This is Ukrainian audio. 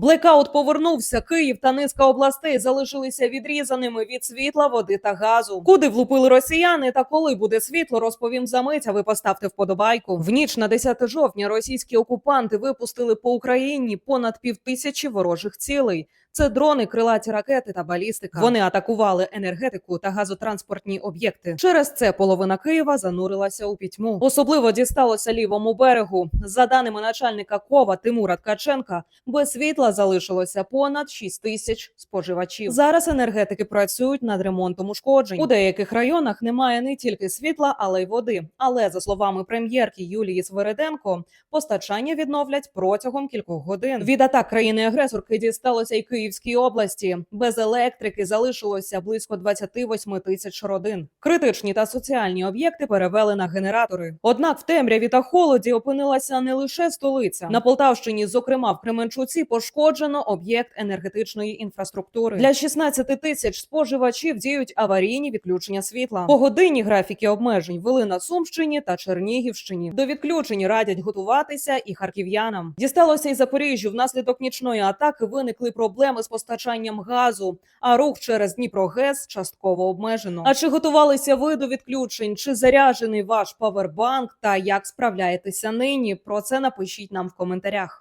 Блекаут повернувся. Київ та низка областей залишилися відрізаними від світла, води та газу. Куди влупили росіяни та коли буде світло, розповім за мить. А ви поставте вподобайку. В ніч на 10 жовтня російські окупанти випустили по Україні понад півтисячі ворожих цілей. Це дрони, крилаті ракети та балістика. Вони атакували енергетику та газотранспортні об'єкти. Через це половина Києва занурилася у пітьму. Особливо дісталося лівому берегу. За даними начальника Кова Тимура Ткаченка, без світла залишилося понад 6 тисяч споживачів. Зараз енергетики працюють над ремонтом ушкоджень. У деяких районах немає не тільки світла, але й води. Але за словами прем'єрки Юлії Свериденко, постачання відновлять протягом кількох годин. Від атак країни-агресорки дісталося й Київській області. Без електрики залишилося близько 28 тисяч родин. Критичні та соціальні об'єкти перевели на генератори. Однак в темряві та холоді опинилася не лише столиця. На Полтавщині, зокрема в Кременчуці, пошкоджено об'єкт енергетичної інфраструктури. Для 16 тисяч споживачів діють аварійні відключення світла. Погодинні графіки обмежень вели на Сумщині та Чернігівщині. До відключень радять готуватися і харків'янам. Дісталося й Запоріжжю. Внаслідок нічної атаки виникли проблеми з постачанням газу, а рух через Дніпрогес частково обмежено. А чи готувалися ви до відключень? Чи заряджений ваш павербанк? Та як справляєтеся нині? Про це напишіть нам в коментарях.